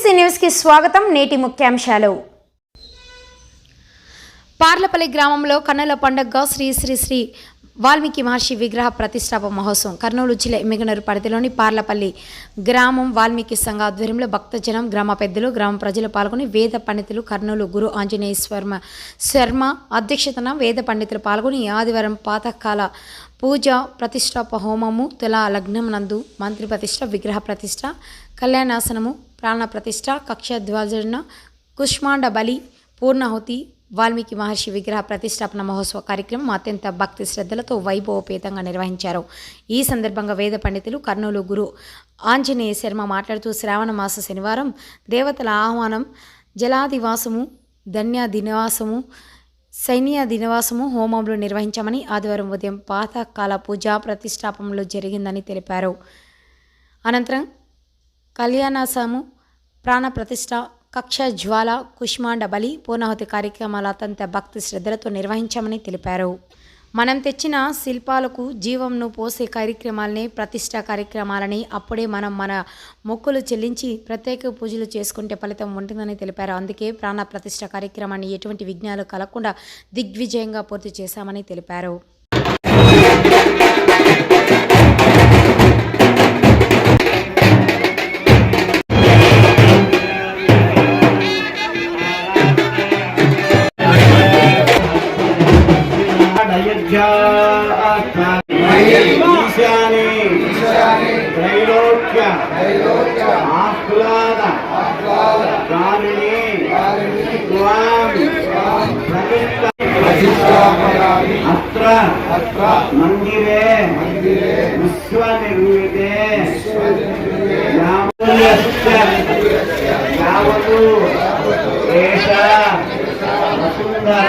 CC న్యూస్కి స్వాగతం నేటి ముఖ్యాంశాలు. పార్లపల్లి గ్రామంలో కన్నుల పండుగగా శ్రీ శ్రీ శ్రీ వాల్మీకి మహర్షి విగ్రహ ప్రతిష్టాప మహోత్సవం కర్నూలు జిల్లా ఎమ్మిగనూరు పరిధిలోని పార్లపల్లి గ్రామం వాల్మీకి సంఘ ఆధ్వర్యంలో భక్తజనం గ్రామ పెద్దలు గ్రామ ప్రజలు పాల్గొని వేద పండితులు కర్నూలు గురు ఆంజనేయ శర్మ శర్మ అధ్యక్షతన వేద పండితులు పాల్గొని ఆదివారం పాతకాల పూజ ప్రతిష్టాప హోమము తులా లగ్నం నందు మంత్రి ప్రతిష్ట విగ్రహ ప్రతిష్ట కళ్యాణాసనము ప్రాణ ప్రతిష్ట కక్ష కుష్మాండ బలి పూర్ణాహుతి వాల్మీకి మహర్షి విగ్రహ ప్రతిష్టాపన మహోత్సవ కార్యక్రమం అత్యంత భక్తి శ్రద్ధలతో వైభవపేతంగా నిర్వహించారు. ఈ సందర్భంగా వేద పండితులు కర్నూలు గురు ఆంజనేయ శర్మ మాట్లాడుతూ శ్రావణ మాస శనివారం దేవతల ఆహ్వానం జలాదివాసము ధన్య దినవాసము సైన్య దినవాసము హోమంలో నిర్వహించామని ఆదివారం ఉదయం పాతకాల పూజా ప్రతిష్టాపనలో జరిగిందని తెలిపారు. అనంతరం కళ్యాణసాము ప్రాణ ప్రతిష్ట కక్ష జ్వాల కుష్మాండ బలి పూర్ణాహుతి కార్యక్రమాలు అత్యంత భక్తి శ్రద్ధలతో నిర్వహించామని తెలిపారు. మనం తెచ్చిన శిల్పాలకు జీవంను పోసే కార్యక్రమాలని ప్రతిష్ట కార్యక్రమాలని అప్పుడే మనం మన మొక్కులు చెల్లించి ప్రత్యేక పూజలు చేసుకుంటే ఫలితం ఉంటుందని తెలిపారు. అందుకే ప్రాణ ప్రతిష్ట కార్యక్రమాన్ని ఎటువంటి విఘ్నాలు కలగకుండా దిగ్విజయంగా పూర్తి చేశామని తెలిపారు. ఈశాని త్రైలోక్య ఆహ్లాద కారిణి అత్ర మందిరే విశ్వనిర్మితే యావత్ యావతు ఏష వసుంధర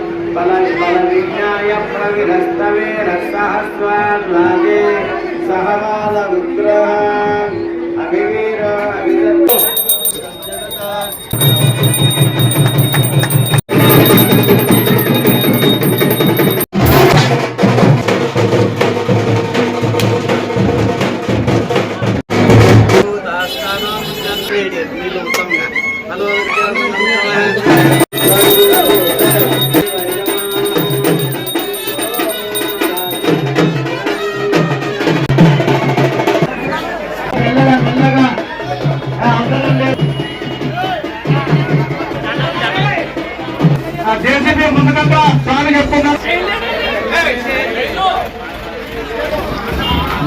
बलविज्ञाय प्रविरस्तवे रसहस्वाद्वाजे सहमालविग्रह अभिवीर अभिदत्तु Halo, జేసీబీ ముందుకంతా స్వామి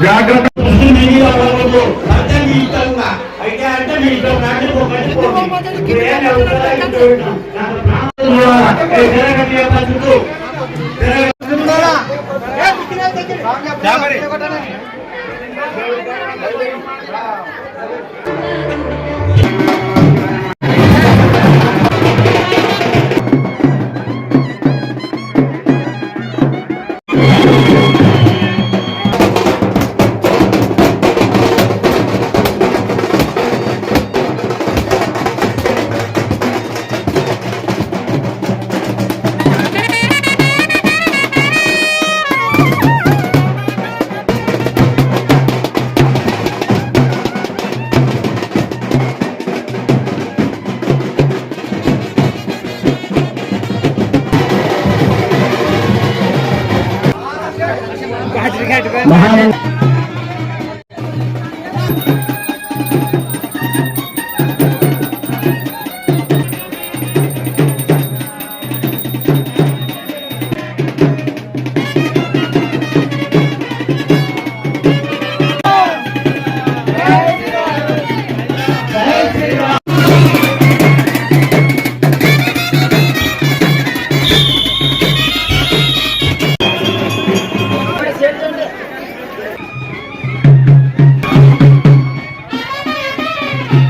జాగ్రత్త. అంటే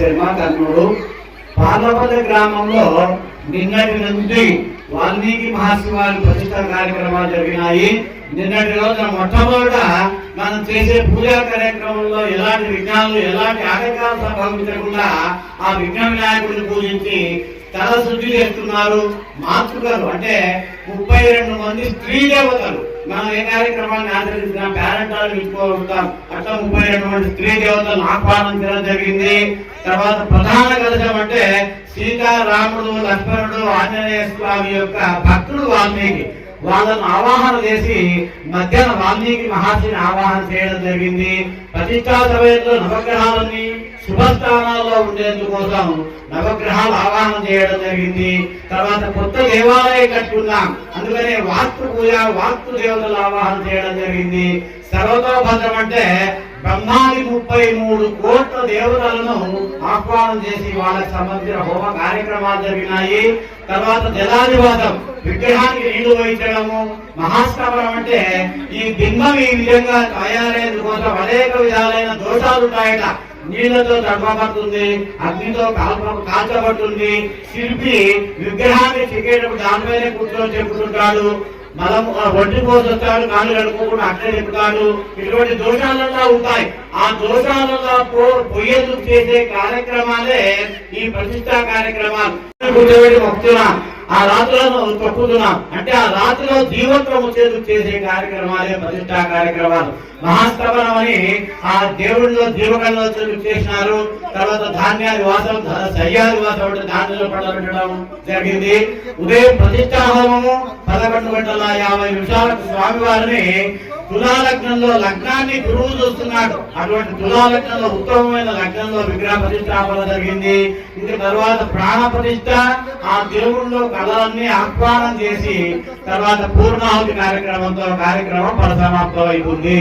శర్మ కర్నూలు పార్లపల్లి గ్రామంలో నిన్నటి నుంచి వాల్మీకి మహర్షి వారి ప్రతిష్ట కార్యక్రమాలు జరిగినాయి. నిన్నటి రోజున మొట్టమొదట మనం చేసే పూజా కార్యక్రమంలో ఎలాంటి విఘ్నాలు ఎలాంటి ఆటంకాలు సంభవించకుండా ఆ విఘ్న వినాయకుడిని పూజించి తల శుద్ధి చేస్తున్నారు. మాతృకలు అంటే ముప్పై రెండు మంది స్త్రీ దేవతలు. మనం ఏ కార్యక్రమాన్ని ఆచరించిన పేరెంటాలు ఇచ్చుకోవడం అట్లా ముప్పై రెండు మంది స్త్రీ దేవతలను ఆహ్వానించడం జరిగింది. తర్వాత ప్రధాన కలశం అంటే సీతారాముడు లక్ష్మణుడు ఆంజనేయ స్వామి యొక్క భక్తుడు వాల్మీకి. వాళ్ళను ఆవాహన చేసి మధ్యాహ్న వాల్మీకి మహర్షిని ఆవాహన చేయడం జరిగింది. ప్రతిష్టా సమయంలో నవగ్రహాలన్నీ శుభస్థానాల్లో ఉండేందుకోసం నవగ్రహాలు ఆవాహన చేయడం జరిగింది. తర్వాత కొత్త దేవాలయం కట్టుకున్నాం. అందుకనే వాస్తు పూజ వాస్తు దేవతలు ఆవాహన చేయడం జరిగింది. సర్వతోభద్రం అంటే బ్రహ్మాది ముప్పై మూడు కోట్ల దేవతలను ఆహ్వానం చేసి వాళ్ళకి సంబంధించిన హోమ కార్యక్రమాలు జరిగినాయి. తర్వాత జలాధివాదం విగ్రహానికి నీళ్ళు వహించడము మహాస్తవరం అంటే ఈ బింబం ఈ విధంగా తయారైన కోసం అనేక విధాలైన దోషాలు ఉంటాయట. నీళ్ళతో తడపబడుతుంది అగ్నితో కాల్ప కాల్చబడుతుంది. శిల్పి విగ్రహాన్ని చెక్కేటప్పుడు దాని మీదే కూర్చొని చెప్పుకుంటాడు. మనం ఒంటి పోసొస్తాడు కాళ్ళు కడుక్కోకుండా అక్కడ చెప్తాడు ఇటువంటి దోషాలలో ఉంటాయి. ఆ దోషాలలో పో- చేసే కార్యక్రమాలే ఈ ప్రతిష్టా కార్యక్రమాలు. కూర్చోబెట్టి మొక్కుతున్నాం. ఆ రాత్రులను తొక్కుతున్నా అంటే ఆ రాత్రిలో జీవత్వం వచ్చేందుకు చేసే కార్యక్రమాలే ప్రతిష్టా కార్యక్రమాలు. మహాస్తవనం అని ఆ దేవుడిలో జీవకంలో వచ్చేందుకు చేసినారు. తర్వాత ధాన్యాది వాసం సయ్యాది వాసం అంటే ధాన్యంలో పడబెట్టడం జరిగింది. ఉదయం ప్రతిష్టా హోమము పదకొండు గంటల యాభై నిమిషాలకు స్వామివారిని తులాలగ్నంలో లగ్నాన్ని గురువు చూస్తున్నాడు. అటువంటి తులాలగ్నంలో ఉత్తమమైన లగ్నంలో విగ్రహ ప్రతిష్టాపన జరిగింది. ఇంక తర్వాత ప్రాణ ప్రతిష్ట ఆ దేవుళ్ళలో కళలన్నీ ఆహ్వానం చేసి తర్వాత పూర్ణాహుతి కార్యక్రమంతో కార్యక్రమం పరిసమాప్తం అయిపోయింది